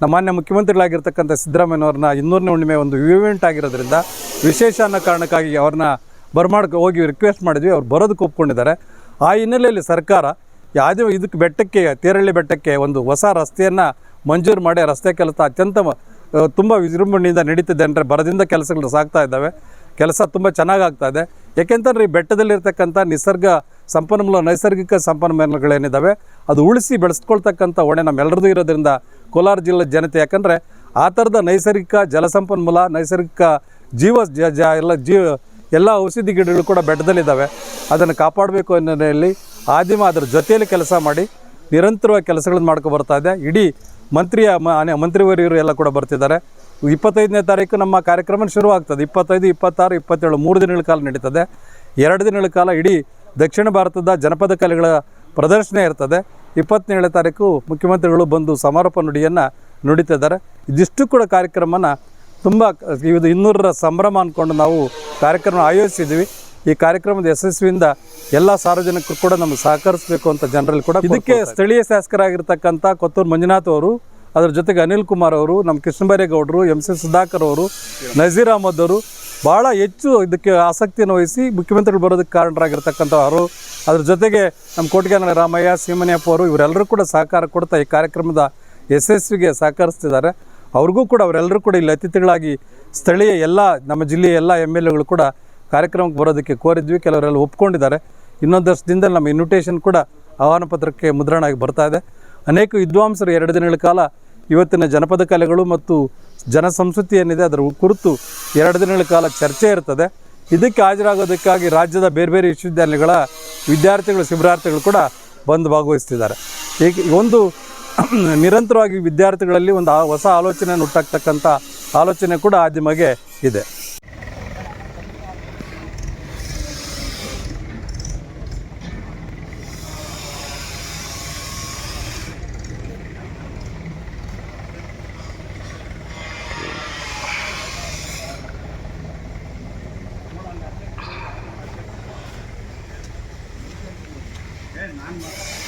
ನಮ್ಮ ಮಾನ್ಯ ಮುಖ್ಯಮಂತ್ರಿಗಳಾಗಿರ್ತಕ್ಕಂಥ ಸಿದ್ದರಾಮಯ್ಯವ್ರನ್ನ ಇನ್ನೂರನೇ ಹುಣ್ಣಿಮೆ ಒಂದು ಇವೆಂಟ್ ಆಗಿರೋದ್ರಿಂದ ವಿಶೇಷ ಅನ್ನೋ ಕಾರಣಕ್ಕಾಗಿ ಅವ್ರನ್ನ ಬರ್ಮಾಡ್ಕ ಹೋಗಿ ರಿಕ್ವೆಸ್ಟ್ ಮಾಡಿದ್ವಿ. ಅವ್ರು ಬರೋದಕ್ಕೆ ಒಪ್ಕೊಂಡಿದ್ದಾರೆ. ಆ ಹಿನ್ನೆಲೆಯಲ್ಲಿ ಸರ್ಕಾರ ಯಾವುದೇ ಇದಕ್ಕೆ ಬೆಟ್ಟಕ್ಕೆ, ತೇರಳ್ಳಿ ಬೆಟ್ಟಕ್ಕೆ ಒಂದು ಹೊಸ ರಸ್ತೆಯನ್ನು ಮಂಜೂರು ಮಾಡಿ ರಸ್ತೆ ಕೆಲಸ ಅತ್ಯಂತ ತುಂಬ ವಿಜೃಂಭಣೆಯಿಂದ ನಡೀತಿದೆ ಅಂದರೆ ಬರದಿಂದ ಕೆಲಸಗಳು ಸಾಗ್ತಾ ಇದ್ದಾವೆ. ಕೆಲಸ ತುಂಬ ಚೆನ್ನಾಗಾಗ್ತಾ ಇದೆ. ಯಾಕೆಂತಂದ್ರೆ ಈ ಬೆಟ್ಟದಲ್ಲಿರ್ತಕ್ಕಂಥ ನಿಸರ್ಗ ಸಂಪನ್ಮೂಲ, ನೈಸರ್ಗಿಕ ಸಂಪನ್ಮೂಲಗಳೇನಿದ್ದಾವೆ, ಅದು ಉಳಿಸಿ ಬೆಳೆಸ್ಕೊಳ್ತಕ್ಕಂಥ ಹೊಣೆ ನಮ್ಮೆಲ್ಲರದೂ ಇರೋದ್ರಿಂದ ಕೋಲಾರ ಜಿಲ್ಲೆ ಜನತೆ. ಯಾಕಂದರೆ ಆ ಥರದ ನೈಸರ್ಗಿಕ ಜಲಸಂಪನ್ಮೂಲ, ನೈಸರ್ಗಿಕ ಜೀವ, ಜ ಜ, ಎಲ್ಲ ಜೀವ ಎಲ್ಲ ಔಷಧಿ ಗಿಡಗಳು ಕೂಡ ಬೆಟ್ಟದಲ್ಲಿದ್ದಾವೆ. ಅದನ್ನು ಕಾಪಾಡಬೇಕು ಅನ್ನೋದಲ್ಲಿ ಆದಿಮ ಅದರ ಜೊತೆಯಲ್ಲಿ ಕೆಲಸ ಮಾಡಿ ನಿರಂತರವಾಗಿ ಕೆಲಸಗಳನ್ನು ಮಾಡ್ಕೊ ಬರ್ತಾ ಇದೆ. ಇಡೀ ಮಂತ್ರಿಯ ಮಂತ್ರಿವರ್ಯರು ಎಲ್ಲ ಕೂಡ ಬರ್ತಿದ್ದಾರೆ. ಇಪ್ಪತ್ತೈದನೇ ತಾರೀಕು ನಮ್ಮ ಕಾರ್ಯಕ್ರಮ ಶುರುವಾಗ್ತದೆ. ಇಪ್ಪತ್ತೈದು, ಇಪ್ಪತ್ತಾರು, ಇಪ್ಪತ್ತೇಳು, ಮೂರು ದಿನಗಳ ಕಾಲ ನಡೀತದೆ. ಎರಡು ದಿನಗಳ ಕಾಲ ಇಡೀ ದಕ್ಷಿಣ ಭಾರತದ ಜನಪದ ಕಲೆಗಳ ಪ್ರದರ್ಶನ ಇರ್ತದೆ. ಇಪ್ಪತ್ತೇಳನೇ ತಾರೀಕು ಮುಖ್ಯಮಂತ್ರಿಗಳು ಬಂದು ಸಮಾರೋಪ ನುಡಿಯನ್ನು ನುಡಿತಿದ್ದಾರೆ. ಇದಿಷ್ಟು ಕೂಡ ಕಾರ್ಯಕ್ರಮನ ತುಂಬ ಇದು ಇನ್ನೂರರ ಸಂಭ್ರಮ ಅಂದ್ಕೊಂಡು ನಾವು ಕಾರ್ಯಕ್ರಮ ಆಯೋಜಿಸಿದ್ವಿ ಈ ಕಾರ್ಯಕ್ರಮದ ಯಶಸ್ವಿಯಿಂದ ಎಲ್ಲ ಸಾರ್ವಜನಿಕರು ಕೂಡ ನಮಗೆ ಸಹಕರಿಸಬೇಕು ಅಂತ ಜನರಲ್ಲಿ ಕೂಡ ಇದಕ್ಕೆ ಸ್ಥಳೀಯ ಶಾಸಕರಾಗಿರ್ತಕ್ಕಂಥ ಕೊತ್ತೂರು ಮಂಜುನಾಥ್ ಅವರು ಅದರ ಜೊತೆಗೆ ಅನಿಲ್ ಕುಮಾರ್ ಅವರು ನಮ್ಮ ಕೃಷ್ಣಬೈರೇಗೌಡರು ಎಂ ಸಿ ಸುಧಾಕರ್ ಅವರು ನಜೀರ್ ಅಹಮದ್ ಅವರು ಭಾಳ ಹೆಚ್ಚು ಇದಕ್ಕೆ ಆಸಕ್ತಿಯನ್ನು ವಹಿಸಿ ಮುಖ್ಯಮಂತ್ರಿಗಳು ಬರೋದಕ್ಕೆ ಕಾರಣರಾಗಿರ್ತಕ್ಕಂಥವರು ಅದ್ರ ಜೊತೆಗೆ ನಮ್ಮ ಕೋಟಿಗೆನ ರಾಮಯ್ಯ, ಸೀಮನಿಯಪ್ಪ ಅವರು ಇವರೆಲ್ಲರೂ ಕೂಡ ಸಹಕಾರ ಕೊಡ್ತಾ ಈ ಕಾರ್ಯಕ್ರಮದ ಯಶಸ್ವಿಗೆ ಸಹಕರಿಸ್ತಿದ್ದಾರೆ. ಅವ್ರಿಗೂ ಕೂಡ ಅವರೆಲ್ಲರೂ ಕೂಡ ಇಲ್ಲಿ ಅತಿಥಿಗಳಾಗಿ ಸ್ಥಳೀಯ ಎಲ್ಲ, ನಮ್ಮ ಜಿಲ್ಲೆಯ ಎಲ್ಲ ಎಂ ಎಲ್ ಎಗಳು ಕೂಡ ಕಾರ್ಯಕ್ರಮಕ್ಕೆ ಬರೋದಕ್ಕೆ ಕೋರಿದ್ವಿ. ಕೆಲವರೆಲ್ಲ ಒಪ್ಕೊಂಡಿದ್ದಾರೆ. ಇನ್ನೊಂದಷ್ಟು ದಿನದಲ್ಲಿ ನಮ್ಮ ಇನ್ವಿಟೇಷನ್ ಕೂಡ ಆಹ್ವಾನ ಪತ್ರಕ್ಕೆ ಮುದ್ರಣ ಆಗಿ ಬರ್ತಾ ಇದೆ. ಅನೇಕ ವಿದ್ವಾಂಸರು ಎರಡು ದಿನಗಳ ಕಾಲ ಇವತ್ತಿನ ಜನಪದ ಕಲೆಗಳು ಮತ್ತು ಜನ ಸಂಸ್ಕೃತಿ ಏನಿದೆ ಅದರ ಕುರಿತು ಎರಡು ದಿನಗಳ ಕಾಲ ಚರ್ಚೆ ಇರ್ತದೆ. ಇದಕ್ಕೆ ಹಾಜರಾಗೋದಕ್ಕಾಗಿ ರಾಜ್ಯದ ಬೇರೆ ಬೇರೆ ವಿಶ್ವವಿದ್ಯಾಲಯಗಳ ವಿದ್ಯಾರ್ಥಿಗಳು, ಶಿಬಿರಾರ್ಥಿಗಳು ಕೂಡ ಬಂದು ಭಾಗವಹಿಸ್ತಿದ್ದಾರೆ. ಈಗ ಒಂದು ನಿರಂತರವಾಗಿ ವಿದ್ಯಾರ್ಥಿಗಳಲ್ಲಿ ಒಂದು ಆ- ಹೊಸ ಆಲೋಚನೆ ಹುಟ್ಟಾಕ್ತಕ್ಕಂಥ ಆಲೋಚನೆ ಕೂಡ ಆದಿಮಗೆ ಇದೆ. 在哪里